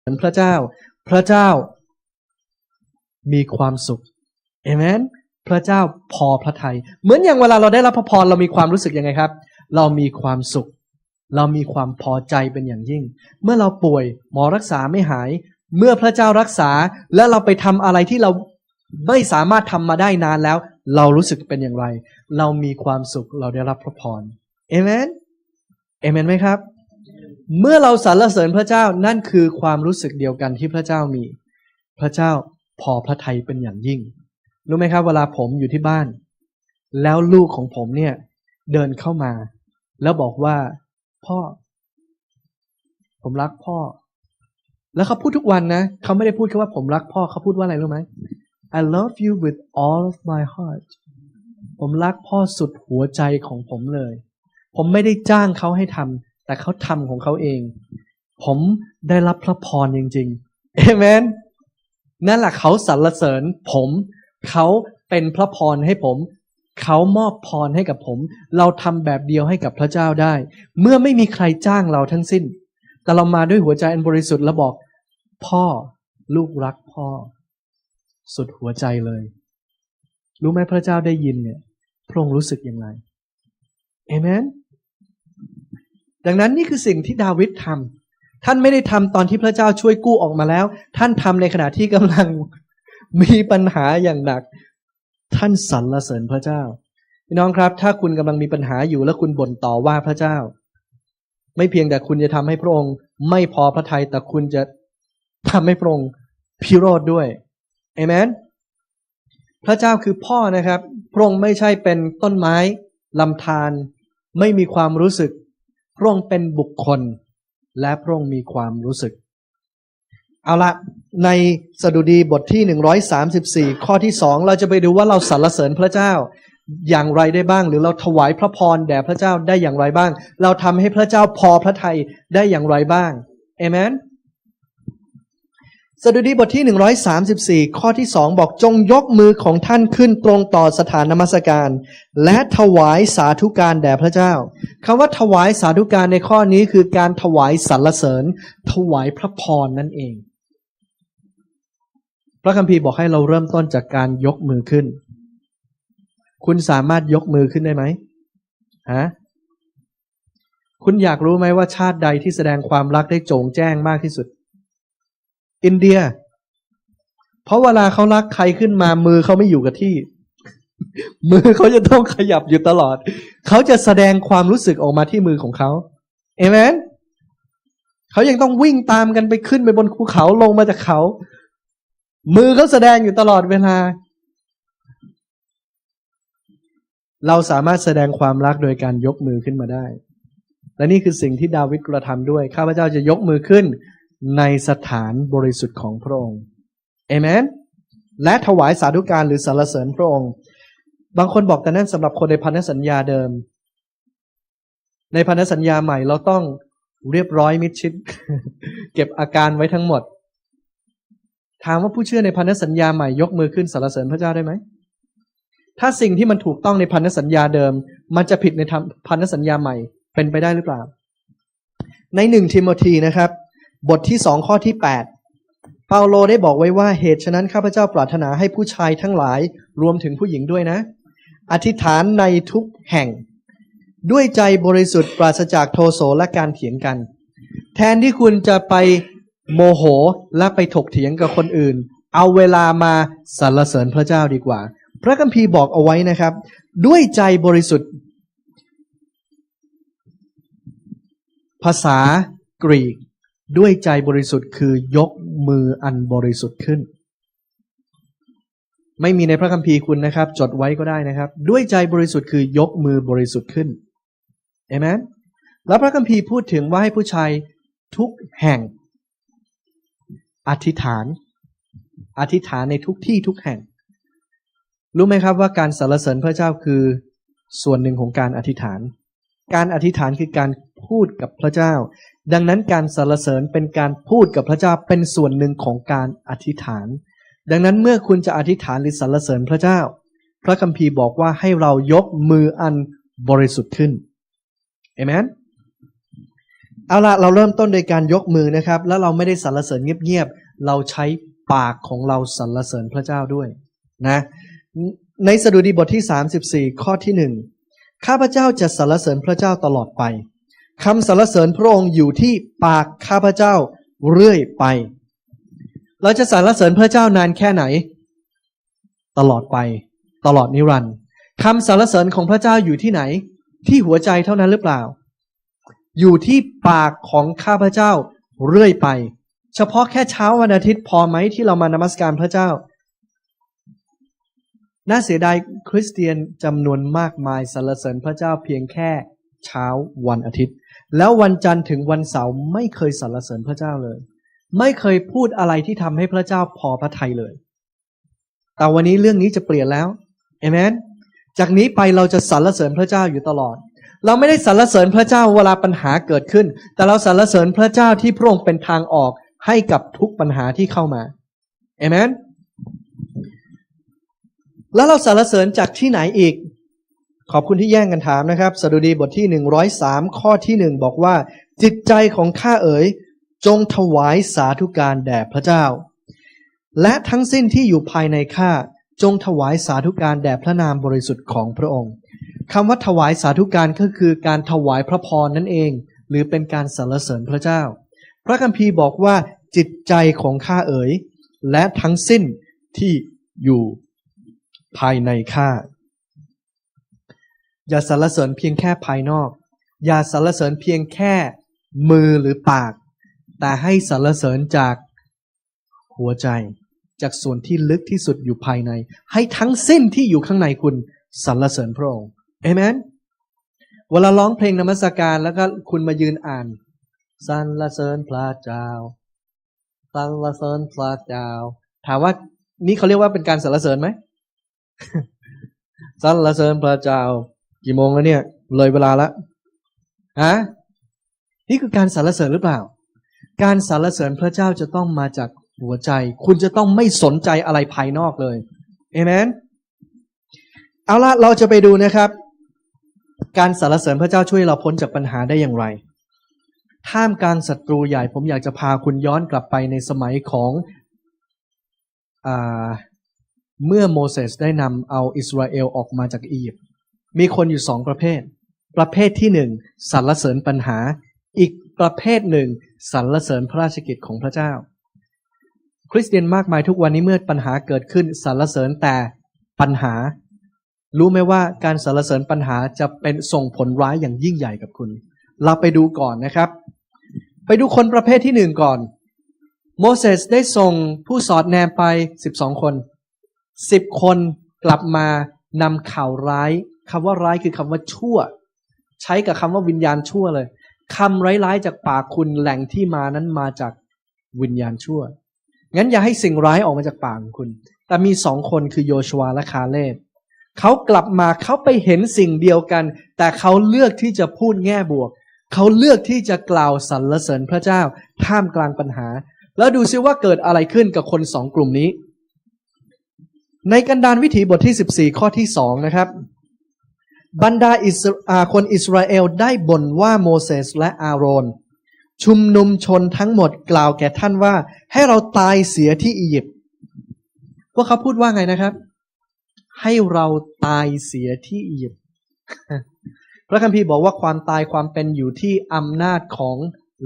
เหมือนพระเจ้า พระเจ้ามีความสุขเอเมนพระเจ้าพอพระทยัยเหมือนอย่างเวลาเราได้รับพระพรเรามีความรู้สึกยังไงครับ เรามีความสุข เรามีความพอใจเป็นอย่างยิ่ง เมื่อเราป่วยหมอรักษาไม่หาย เมื่อพระเจ้ารักษาและเราไปทำอะไรที่เราไม่สามารถทำมาได้นานแล้ว เรารู้สึกเป็นอย่างไร เรามีความสุขเราได้รับพระพรเอเมนเอเมนไหมครับ เมื่อเราสรรเสริญพระเจ้านั่นคือความรู้สึกเดียวกันที่พระเจ้ามี พระเจ้าพอพระทัยเป็นอย่างยิ่ง รู้ไหมครับ เวลาผมอยู่ที่บ้าน แล้วลูกของผมเนี่ยเดินเข้ามา แล้วบอกว่า พ่อ ผมรักพ่อ แล้วเขาพูดทุกวันนะเขาไม่ได้พูดแค่ว่าผมรักพ่อเขาพูดว่าอะไรรู้ไหม I love you with all of my heart ผมรักพ่อสุดหัวใจของผมเลย ผมไม่ได้จ้างเขาให้ทำ แต่เขาทำของเขาเอง ผมได้รับพระพรจริงๆเอเมนนั่นแหละเขาสรรเสริญผมเขาเป็นพระพรให้ผมเขามอบพรให้กับผม เราทำแบบเดียวให้กับพระเจ้าได้ เมื่อไม่มีใครจ้างเราทั้งสิ้น แต่เรามาด้วยหัวใจอันบริสุทธิ์แล้วบอก พ่อลูกรักพ่อ สุดหัวใจเลย รู้ไหมพระเจ้าได้ยินเนี่ยพระองค์รู้สึกอย่างไรเอเมน ดังนั้นนี่คือสิ่งที่ดาวิดทำท่านไม่ได้ทำตอนที่พระเจ้าช่วยกู้ออกมาแล้ว ท่านทำในขณะที่กำลังมีปัญหาอย่างหนัก ท่านสรรเสริญพระเจ้าพี่น้องครับ ถ้าคุณกำลังมีปัญหาอยู่แล้วคุณบ่นต่อว่าพระเจ้า ไม่เพียงแต่คุณจะทำให้พระองค์ ไม่พอพระทัยแต่คุณจะทำให้พระองค์พิโรธด้วยเอเมนพระเจ้าคือพ่อนะครับ พระองค์ไม่ใช่เป็นต้นไม้ลำธารไม่มีความรู้สึก พระองค์เป็นบุคคล และพระองค์มีความรู้สึก เอาละในสดุดีบทที่ 134 ข้อที่สองเราจะไปดูว่าเราสรรเสริญพระเจ้าอย่างไรได้บ้าง หรือเราถวายพระพรแด่พระเจ้าได้อย่างไรบ้าง เราทำให้พระเจ้าพอพระทัยได้อย่างไรบ้างเอเมน สดุดีบทที่ 134 ข้อที่สองบอกจงยกมือของท่านขึ้นตรงต่อสถานนมัสการ และถวายสาธุการแด่พระเจ้าคำว่าถวายสาธุการในข้อนี้คือการถวายสรรเสริญ ถวายพระพรนั่นเอง พระคัมภีร์บอกให้เราเริ่มต้นจากการยกมือขึ้น คุณสามารถยกมือขึ้นได้ไหมฮะคุณอยากรู้ไหมว่าชาติใดที่แสดงความรักได้โจ่งแจ้งมากที่สุด อินเดีย เพราะเวลาเขารักใครขึ้นมามือเขาไม่อยู่กับที่ มือเขาจะต้องขยับอยู่ตลอด เขาจะแสดงความรู้สึกออกมาที่มือของเขาเอเมนเขายังต้องวิ่งตามกันไปขึ้นไปบนภูเขาลงมาจากเขา มือเขาแสดงอยู่ตลอดเวลา เราสามารถแสดงความรักโดยการยกมือขึ้นมาได้ และนี่คือสิ่งที่ดาวิดกระทำด้วย ข้าพเจ้าจะยกมือขึ้น ในสถานบริสุทธิ์ของพระองค์เอเมน และถวายสาธุการหรือสรรเสริญพระองค์ บางคนบอกแต่นั่นสำหรับคนในพันธสัญญาเดิม ในพันธสัญญาใหม่เราต้องเรียบร้อยมิดชิด เก็บอาการไว้ทั้งหมด ถามว่าผู้เชื่อในพันธสัญญาใหม่ยกมือขึ้นสรรเสริญพระเจ้าได้ไหม ถ้าสิ่งที่มันถูกต้องในพันธสัญญาเดิม มันจะผิดในพันธสัญญาใหม่เป็นไปได้หรือเปล่า ในหนึ่งทิโมธีนะครับ บทที่สองข้อที่แปดเปาโลได้บอกไว้ว่าเหตุฉะนั้นข้าพเจ้าปรารถนาให้ผู้ชายทั้งหลายรวมถึงผู้หญิงด้วยนะ อธิษฐานในทุกแห่ง ด้วยใจบริสุทธิ์ปราศจากโทโสและการเถียงกัน แทนที่คุณจะไปโมโหและไปถกเถียงกับคนอื่น เอาเวลามาสรรเสริญพระเจ้าดีกว่า พระคัมภีร์บอกเอาไว้นะครับ ด้วยใจบริสุทธิ์ ภาษากรีก ด้วยใจบริสุทธิ์คือยกมืออันบริสุทธิ์ขึ้น ไม่มีในพระคัมภีร์คุณนะครับ จดไว้ก็ได้นะครับ ด้วยใจบริสุทธิ์คือยกมือบริสุทธิ์ขึ้นเอเมนแล้วพระคัมภีร์พูดถึงว่าให้ผู้ชายทุกแห่ง อธิษฐาน อธิษฐานในทุกที่ทุกแห่ง รู้ไหมครับว่าการสรรเสริญพระเจ้าคือส่วนหนึ่งของการอธิษฐาน การอธิษฐานคือการ พูดกับพระเจ้า ดังนั้นการสรรเสริญเป็นการพูดกับพระเจ้าเป็นส่วนหนึ่งของการอธิษฐาน ดังนั้นเมื่อคุณจะอธิษฐานหรือสรรเสริญพระเจ้า พระคัมภีร์บอกว่าให้เรายกมืออันบริสุทธิ์ขึ้นเอเมนเอาละเราเริ่มต้นโดยการยกมือนะครับ แล้วเราไม่ได้สรรเสริญเงียบๆเราใช้ปากของเราสรรเสริญพระเจ้าด้วยนะในสดุดีบทที่ 34 ข้อที่หนึ่งข้าพเจ้าจะสรรเสริญพระเจ้าตลอดไป คำสรรเสริญพระองค์อยู่ที่ปากข้าพเจ้าเรื่อยไป เราจะสรรเสริญพระเจ้านานแค่ไหน ตลอดไป ตลอดนิรันดร์คำสรรเสริญของพระเจ้าอยู่ที่ไหน ที่หัวใจเท่านั้นหรือเปล่า อยู่ที่ปากของข้าพเจ้าเรื่อยไป เฉพาะแค่เช้าวันอาทิตย์พอไหมที่เรามานมัสการพระเจ้า น่าเสียดายคริสเตียนจำนวนมากมายสรรเสริญพระเจ้าเพียงแค่ เช้าวันอาทิตย์ แล้ววันจันทร์ถึงวันเสาร์ไม่เคยสรรเสริญพระเจ้าเลย ไม่เคยพูดอะไรที่ทำให้พระเจ้าพอพระทัยเลย แต่วันนี้เรื่องนี้จะเปลี่ยนแล้วเอเมนจากนี้ไปเราจะสรรเสริญพระเจ้าอยู่ตลอด เราไม่ได้สรรเสริญพระเจ้าเวลาปัญหาเกิดขึ้น แต่เราสรรเสริญพระเจ้าที่พระองค์เป็นทางออกให้กับทุกปัญหาที่เข้ามาเอเมนแล้วเราสรรเสริญจากที่ไหนอีก ขอบคุณที่แย่งกันถามนะครับ สดุดีบทที่ 103 ข้อที่หนึ่งบอกว่า จิตใจของข้าเอ๋ย จงถวายสาธุการแด่พระเจ้า และทั้งสิ้นที่อยู่ภายในข้าจงถวายสาธุการแด่พระนามบริสุทธิ์ของพระองค์คำว่าถวายสาธุการก็คือการถวายพระพรนั่นเอง หรือเป็นการสรรเสริญพระเจ้า พระคัมภีร์บอกว่าจิตใจของข้าเอ๋ย และทั้งสิ้นที่อยู่ภายในข้า อย่าสรรเสริญเพียงแค่ภายนอก อย่าสรรเสริญเพียงแค่มือหรือปาก แต่ให้สรรเสริญจากหัวใจ จากส่วนที่ลึกที่สุดอยู่ภายใน ให้ทั้งสิ้นที่อยู่ข้างในคุณสรรเสริญพระองค์เอเมนเวลาร้องเพลงนมัสการแล้วก็คุณมายืนอ่านสรรเสริญพระเจ้าสรรเสริญพระเจ้า ถามว่านี่เขาเรียกว่าเป็นการสรรเสริญไหมสรรเสริญพระเจ้า กี่โมงแล้วเนี่ย เลยเวลาละฮะนี่คือการสรรเสริญหรือเปล่า การสรรเสริญพระเจ้าจะต้องมาจากหัวใจ คุณจะต้องไม่สนใจอะไรภายนอกเลยเอเมนเอาละเราจะไปดูนะครับ การสรรเสริญพระเจ้าช่วยเราพ้นจากปัญหาได้อย่างไร ท่ามกลางศัตรูใหญ่ ผมอยากจะพาคุณย้อนกลับไปในสมัยของอเมื่อโมเสสได้นำเอาอิสราเอลออกมาจากอียิปต์ มีคนอยู่สองประเภท ประเภทที่หนึ่งสรรเสริญปัญหา อีกประเภทหนึ่งสรรเสริญพระราชกิจของพระเจ้า คริสเตียนมากมายทุกวันนี้เมื่อปัญหาเกิดขึ้นสรรเสริญแต่ปัญหา รู้ไหมว่าการสรรเสริญปัญหาจะเป็นส่งผลร้ายอย่างยิ่งใหญ่กับคุณ เราไปดูก่อนนะครับ ไปดูคนประเภทที่หนึ่งก่อน โมเสสได้ส่งผู้สอดแนมไปสิบสองคนสิบคนกลับมานำข่าวร้าย คำว่าร้ายคือคำว่าชั่ว ใช้กับคำว่าวิญญาณชั่วเลยคำร้ายๆจากปากคุณแหล่งที่มานั้นมาจากวิญญาณชั่ว งั้นอย่าให้สิ่งร้ายออกมาจากปากของคุณ แต่มีสองคนคือโยชวาและคาเลบเขากลับมาเขาไปเห็นสิ่งเดียวกัน แต่เขาเลือกที่จะพูดแง่บวก เขาเลือกที่จะกล่าวสรรเสริญพระเจ้าท่ามกลางปัญหา แล้วดูซิว่าเกิดอะไรขึ้นกับคนสองกลุ่มนี้ ในกันดานวิถีบทที่ 14 ข้อที่สองนะครับ บรรดาอิสคนอิสราเอลได้บ่นว่าโมเสสและอาโรน ชุมนุมชนทั้งหมดกล่าวแก่ท่านว่า ให้เราตายเสียที่อียิปต์พวกเขาพูดว่าไงนะครับ ให้เราตายเสียที่อียิปต์พระคัมภีร์บอกว่าความตายความเป็นอยู่ที่อำนาจของ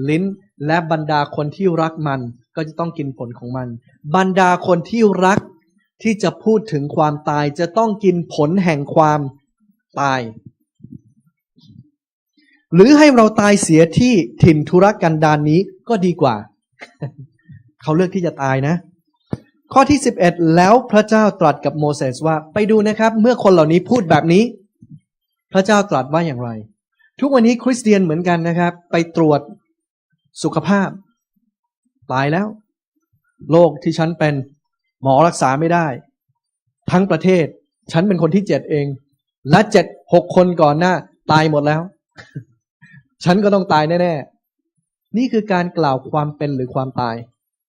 ลิ้น และบรรดาคนที่รักมัน ก็จะต้องกินผลของมัน บรรดาคนที่รักที่จะพูดถึงความตายจะต้องกินผลแห่งความ ตาย หรือให้เราตายเสียที่ถิ่นธุรกันดารนนี้ก็ดีกว่า เขาเลือกที่จะตายนะ ข้อที่ 11 แล้วพระเจ้าตรัสกับโมเสสว่าไปดูนะครับ เมื่อคนเหล่านี้พูดแบบนี้ พระเจ้าตรัสว่าอย่างไร ทุกวันนี้คริสเตียนเหมือนกันนะครับ ไปตรวจสุขภาพ ตายแล้วโรคที่ฉันเป็นหมอรักษาไม่ได้ ทั้งประเทศ ฉันเป็นคนที่เจ็ดเอง และเจ็ดหกคนก่อนหน้า ตายหมดแล้ว ฉันก็ต้องตายแน่ ๆ นี่คือการกล่าวความเป็นหรือความตาย